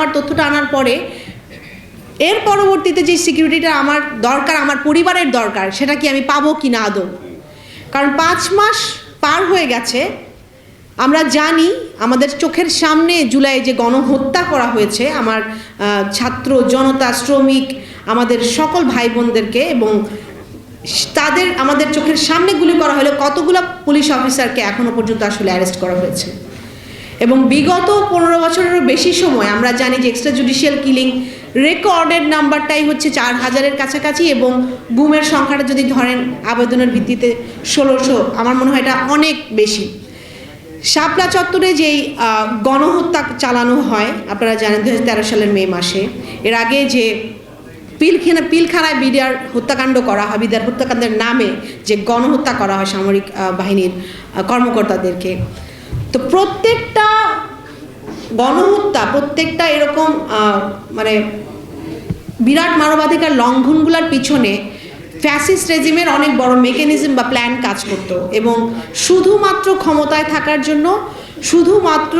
আমার তথ্যটা আনার পরে, এর পরবর্তীতে যে সিকিউরিটিটা আমার দরকার, আমার পরিবারের দরকার, সেটা কি আমি পাবো কি না আদৌ? কারণ পাঁচ মাস পার হয়ে গেছে, আমরা জানি আমাদের চোখের সামনে জুলাই যে গণহত্যা করা হয়েছে, আমার ছাত্র, জনতা, শ্রমিক, আমাদের সকল ভাই বোনদেরকে এবং তাদের, আমাদের চোখের সামনে গুলি করা হলে কতগুলো পুলিশ অফিসারকে এখনও পর্যন্ত আসলে অ্যারেস্ট করা হয়েছে? এবং বিগত পনেরো বছরেরও বেশি সময় আমরা জানি যে এক্সট্রা জুডিশিয়াল কিলিং রেকর্ডেড নাম্বারটাই হচ্ছে চার হাজারের কাছাকাছি এবং গুমের সংখ্যাটা যদি ধরেন আবেদনের ভিত্তিতে ষোলোশো, আমার মনে হয় এটা অনেক বেশি। শাপলা চত্বরে যেই গণহত্যা চালানো হয়, আপনারা জানেন দু হাজার তেরো সালের মে মাসে, এর আগে যে পিলখানা, পিলখানায় বিডিআর হত্যাকাণ্ড করা হয়, বিডিআর হত্যাকাণ্ডের নামে যে গণহত্যা করা হয় সামরিক বাহিনীর কর্মকর্তাদেরকে। তো প্রত্যেকটা গণহত্যা, প্রত্যেকটা এরকম মানে বিরাট মানবাধিকার লঙ্ঘনগুলোর পিছনে ফ্যাসিস্ট রেজিমের অনেক বড় মেকানিজম বা প্ল্যান কাজ করতো এবং শুধুমাত্র ক্ষমতায় থাকার জন্য, শুধুমাত্র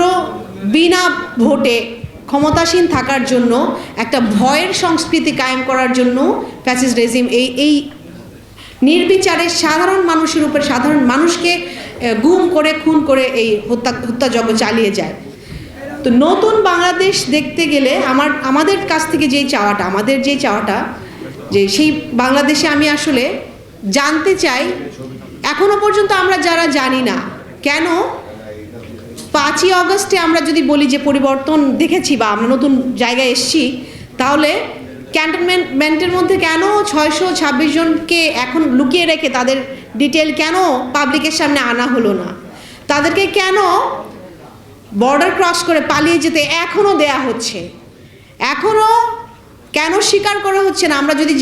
বিনা ভোটে ক্ষমতাসীন থাকার জন্য একটা ভয়ের সংস্কৃতি কায়েম করার জন্য ফ্যাসিস্ট রেজিম এই এই নির্বিচারে সাধারণ মানুষের উপর, সাধারণ মানুষকে গুম করে, খুন করে এই হত্যা হত্যাযজ্ঞ চালিয়ে যায়। তো নতুন বাংলাদেশ দেখতে গেলে আমার, আমাদের কাছ থেকে যেই চাওয়াটা, আমাদের যেই চাওয়াটা, যে সেই বাংলাদেশে আমি আসলে জানতে চাই, এখনও পর্যন্ত আমরা যারা জানি না, কেন পাঁচই অগস্টে আমরা যদি বলি যে পরিবর্তন দেখেছি বা আমরা নতুন জায়গায় এসেছি, তাহলে ক্যান্টনমেন্টের মধ্যে কেন ছয়শো ছাব্বিশ জনকে এখন লুকিয়ে রেখে তাদের ডিটেল কেন পাবলিকের সামনে আনা হলো না? তাদেরকে কেন বর্ডার ক্রস করে পালিয়ে যেতে এখনও দেয়া হচ্ছে? এখনও কেন স্বীকার করা হচ্ছে না? আমরা যদি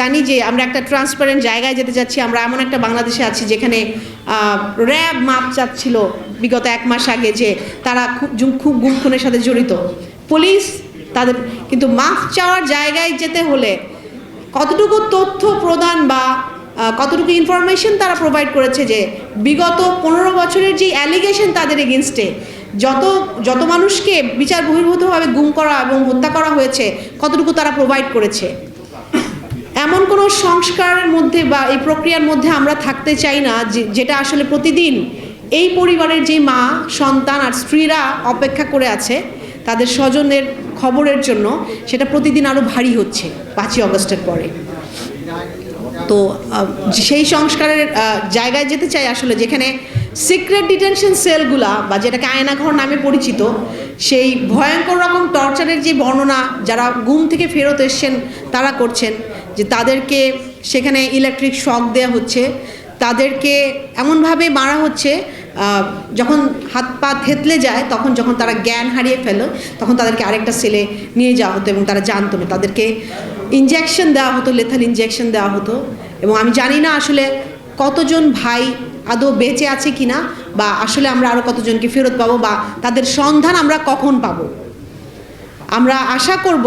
জানি যে আমরা একটা ট্রান্সপারেন্ট জায়গায় যেতে যাচ্ছি, আমরা এমন একটা বাংলাদেশে আছি যেখানে র্যাব মাপ চাচ্ছিল বিগত এক মাস আগে যে তারা খুব খুব গুম খুনের সাথে জড়িত। পুলিশ তাদের কিন্তু মাফ চাওয়ার জায়গায় যেতে হলে কতটুকু তথ্য প্রদান বা কতটুকু ইনফরমেশন তারা প্রোভাইড করেছে যে বিগত পনেরো বছরের যে অ্যালিগেশন তাদের এগেনস্টে যত যত মানুষকে বিচার বহির্ভূতভাবে গুম করা এবং হত্যা করা হয়েছে, কতটুকু তারা প্রোভাইড করেছে? এমন কোনো সংস্কারের মধ্যে বা এই প্রক্রিয়ার মধ্যে আমরা থাকতে চাই না যেটা আসলে প্রতিদিন এই পরিবারের যে মা, সন্তান আর স্ত্রীরা অপেক্ষা করে আছে। তাদের স্বজনের খবরের জন্য সেটা প্রতিদিন আরও ভারী হচ্ছে পাঁচই অগস্টের পরে। তো সেই সংস্কারের জায়গায় যেতে চাই আসলে যেখানে সিক্রেট ডিটেনশন সেলগুলা বা যেটাকে আয়নাঘর নামে পরিচিত, সেই ভয়ঙ্কর রকম টর্চারের যে বর্ণনা যারা গুম থেকে ফেরত এসছেন, তারা করছেন যে তাদেরকে সেখানে ইলেকট্রিক শক দেওয়া হচ্ছে, তাদেরকে এমনভাবে মারা হচ্ছে যখন হাত পা থেতলে যায়, তখন যখন তারা জ্ঞান হারিয়ে ফেলো, তখন তাদেরকে আরেকটা সেলে নিয়ে যাওয়া হতো এবং তারা জানতো না। তাদেরকে ইঞ্জেকশন দেওয়া হতো লেথাল ইনজেকশন দেওয়া হতো। এবং আমি জানি না আসলে কতজন ভাই আদৌ বেঁচে আছে কিনা বা আসলে আমরা আরও কতজনকে ফেরত পাবো, বা তাদের সন্ধান আমরা কখন পাবো। আমরা আশা করব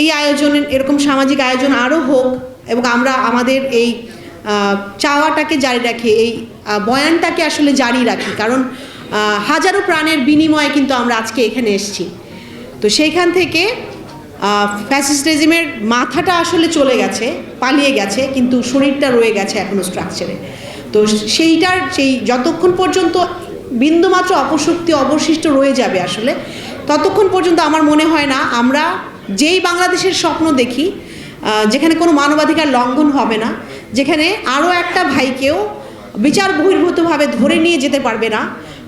এই আয়োজনের, এরকম সামাজিক আয়োজন আরও হোক, এবং আমরা আমাদের এই চাওয়াটাকে জারি রাখে, এই বয়ানটাকে আসলে জারি রাখি। কারণ হাজারো প্রাণের বিনিময়ে কিন্তু আমরা আজকে এখানে এসেছি। তো সেইখান থেকে ফ্যাসিস্ট রেজিমের মাথাটা আসলে চলে গেছে, পালিয়ে গেছে, কিন্তু শরীরটা রয়ে গেছে এখনও স্ট্রাকচারে তো সেইটার, সেই যতক্ষণ পর্যন্ত বিন্দুমাত্র অপশক্তি অবশিষ্ট রয়ে যাবে আসলে, ততক্ষণ পর্যন্ত আমার মনে হয় না, আমরা যেই বাংলাদেশের স্বপ্ন দেখি যেখানে কোনো মানবাধিকার লঙ্ঘন হবে না যেখানে আরও একটা ভাইকেও বিচার বহির্ভূতভাবে ধরে নিয়ে যেতে পারবে না।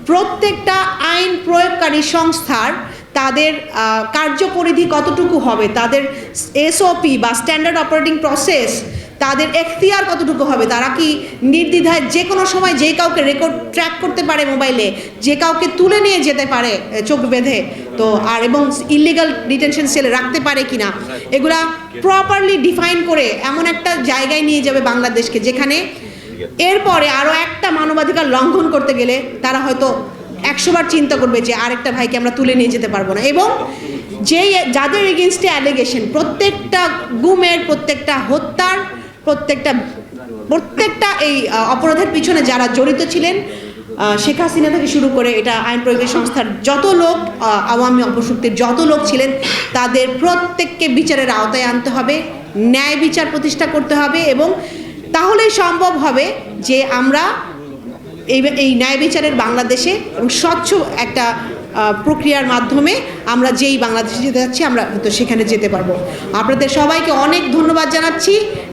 প্রত্যেকটা আইন প্রয়োগকারী সংস্থার তাদের কার্যপরিধি কতটুকু হবে, তাদের এসওপি বা স্ট্যান্ডার্ড অপারেটিং প্রসেস তাদের এখতিয়ার কতটুকু হবে, তারা কি নির্দ্বিধায় যে কোনো সময় যে কাউকে রেকর্ড ট্র্যাক করতে পারে মোবাইলে যে কাউকে তুলে নিয়ে যেতে পারে চোখ বেঁধে, তো আর এবং ইলিগাল ডিটেনশন সেলে রাখতে পারে কিনা, এগুলা প্রপারলি ডিফাইন করে এমন একটা জায়গায় নিয়ে যাবে বাংলাদেশকে যেখানে এরপরে আরও একটা মানবাধিকার লঙ্ঘন করতে গেলে তারা হয়তো একশোবার চিন্তা করবে যে আরেকটা ভাইকে আমরা তুলে নিয়ে যেতে পারব না। এবং যেই যাদের এগেনস্টে অ্যালিগেশন প্রত্যেকটা গুমের প্রত্যেকটা হত্যার প্রত্যেকটা প্রত্যেকটা এই অপরাধের পিছনে যারা জড়িত ছিলেন শেখ হাসিনা থেকে শুরু করে এটা আইন প্রয়োগের সংস্থার যত লোক আওয়ামী অপশক্তির যত লোক ছিলেন, তাদের প্রত্যেককে বিচারের আওতায় আনতে হবে, ন্যায় বিচার প্রতিষ্ঠা করতে হবে এবং তাহলেই সম্ভব হবে যে আমরা এই এই ন্যায় বিচারের বাংলাদেশে স্বচ্ছ একটা প্রক্রিয়ার মাধ্যমে আমরা যেই বাংলাদেশে যেতে যাচ্ছি, আমরা তো সেখানে যেতে পারব। আপনাদের সবাইকে অনেক ধন্যবাদ জানাচ্ছি।